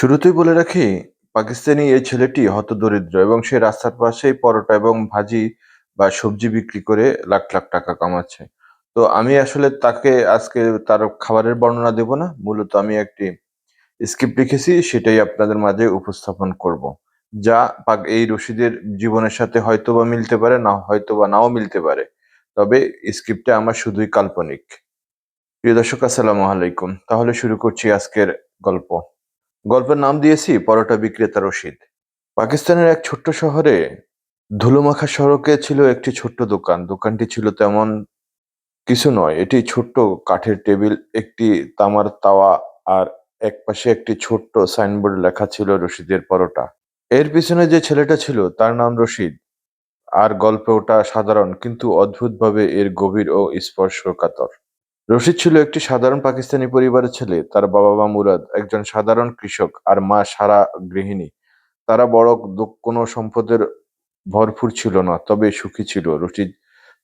শুরুতেই বলে রাখি, পাকিস্তানি এই ছেলেটি হতদরিদ্র এবং সে রাস্তার পাশেই পরোটা এবং ভাজি বা সবজি বিক্রি করে লাখ, লাখ টাকা কামাচ্ছে। তো আমি আসলে তাকে আজকে তার খাবারের বর্ণনা দেব না। মূলত আমি একটি স্ক্রিপ্ট লিখেছি সেটাই আপনাদের মাঝে উপস্থাপন করব। যা পাক এই রশিদের জীবনের সাথে হয়তো বা মিলতে পারে, না হয়তোবা নাও মিলতে পারে। তবে স্ক্রিপ্টটা আমার শুধুই কাল্পনিক। প্রিয় দর্শক আসসালামু আলাইকুম। তাহলে শুরু করছি আজকের গল্প। গল্পের নাম দিয়েছি পরোটা বিক্রেতা রশিদ। পাকিস্তানের এক ছোট্ট শহরে ধুলোমাখা সড়কে ছিল একটি ছোট্ট দোকান। দোকানটি ছিল তেমন কিছু নয়। এটি ছোট্ট কাঠের টেবিল, একটি তামার তাওয়া আর একপাশে একটি ছোট্ট সাইনবোর্ডে লেখা ছিল রশিদের পরোটা। এর পিছনে যে ছেলেটা ছিল তার নাম রশিদ। আর গল্পে ওটা সাধারণ কিন্তু অদ্ভুতভাবে এর গভীর ও স্পর্শকাতর। রশিদ ছিল একটি সাধারণ পাকিস্তানি পরিবারের ছেলে। তার বাবা-মা মুরাদ একজন সাধারণ কৃষক আর মা সারা গৃহিণী। তারা বড় কোনো সম্পদের ভরপুর ছিল না, তবে সুখী ছিল। রশিদ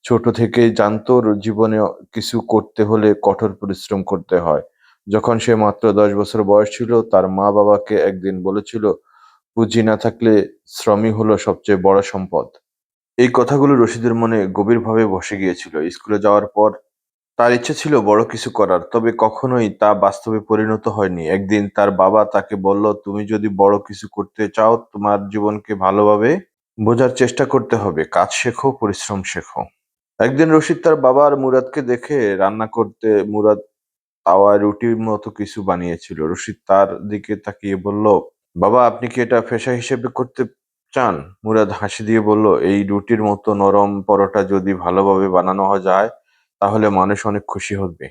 ছোট থেকেই জানতো জীবনে কিছু করতে হলে কঠোর পরিশ্রম করতে হয়। যখন সে মাত্র দশ বছর বয়স ছিল, তার মা বাবাকে একদিন বলেছিল, পুঁজি না থাকলে শ্রমই হলো সবচেয়ে বড় সম্পদ। এই কথাগুলো রশিদের মনে গভীরভাবে বসে গিয়েছিল। স্কুলে যাওয়ার পর তার ইচ্ছে ছিল বড় কিছু করার, তবে কখনোই তা বাস্তবে পরিণত হয়নি। একদিন তার বাবা তাকে বলল, তুমি যদি বড় কিছু করতে চাও, তোমার জীবনকে ভালোভাবে বোঝার চেষ্টা করতে হবে। কাজ শেখো, পরিশ্রম শেখো। একদিন রশিদ তার বাবা আর মুরাদকে দেখে রান্না করতে মুরাদ তাওয়ায় রুটির মতো কিছু বানিয়েছিল। রশিদ তার দিকে তাকিয়ে বলল, বাবা আপনি কি এটা পেশা হিসেবে করতে চান? মুরাদ হাসি দিয়ে বলল, এই রুটির মতো নরম পরোটা যদি ভালোভাবে বানানো যায় তাহলে মানুষ অনেক খুশি হবে।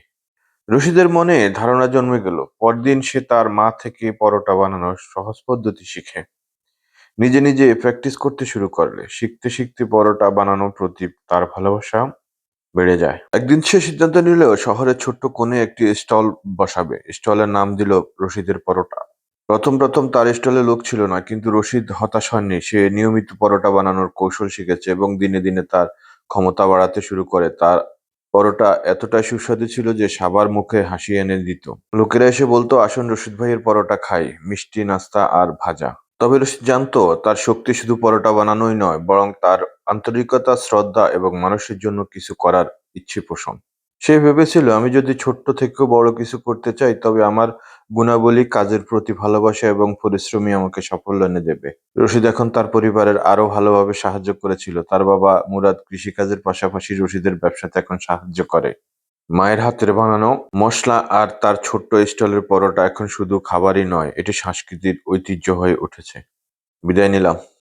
রশিদের মনে ধারণা জন্মে গেল। পরদিন সে তার মা থেকে পরোটা বানানোর সহজ পদ্ধতি শিখে। নিজে নিজে প্র্যাকটিস করতে শুরু করলে, শিখতে শিখতে পরোটা বানানোর প্রতি তার ভালোবাসা বেড়ে যায়। একদিন সে সিদ্ধান্ত নিল, শহরের ছোট্ট কোণে একটি স্টল বসাবে। স্টলের নাম দিল রশিদের পরোটা। প্রথম প্রথম তার স্টলে লোক ছিল না, কিন্তু রশিদ হতাশ হয়নি সে নিয়মিত পরোটা বানানোর কৌশল শিখেছে এবং দিনে দিনে তার ক্ষমতা বাড়াতে শুরু করে। তার পরোটা এতটাই সুস্বাদু ছিল যে সবার মুখে হাসি এনে দিত। লোকেরা এসে বলতো, আসুন রশিদ ভাইয়ের পরোটা খাই, মিষ্টি, নাস্তা আর ভাজা। তবে রশিদ জানতো, তার শক্তি শুধু পরোটা বানানোই নয়, বরং তার আন্তরিকতা, শ্রদ্ধা এবং মানুষের জন্য কিছু করার ইচ্ছে পোষণ সে ভেবেছিল, আমি যদি ছোট্ট থেকেও বড় কিছু করতে চাই, তবে আমার গুণাবলী, কাজের প্রতি ভালোবাসা এবং পরিশ্রমী আমাকে সাফল্য এনে দেবে। রশিদ এখন তার পরিবারের আরও ভালোভাবে সাহায্য করেছিল। তার বাবা মুরাদ কৃষিকাজের পাশাপাশি রশিদের ব্যবসাতে এখন সাহায্য করে। মায়ের হাতের বানানো মশলা আর তার ছোট্ট স্টলের পরোটা এখন শুধু খাবারই নয়, এটি সংস্কৃতির ঐতিহ্য হয়ে উঠেছে। বিদায় নিলাম।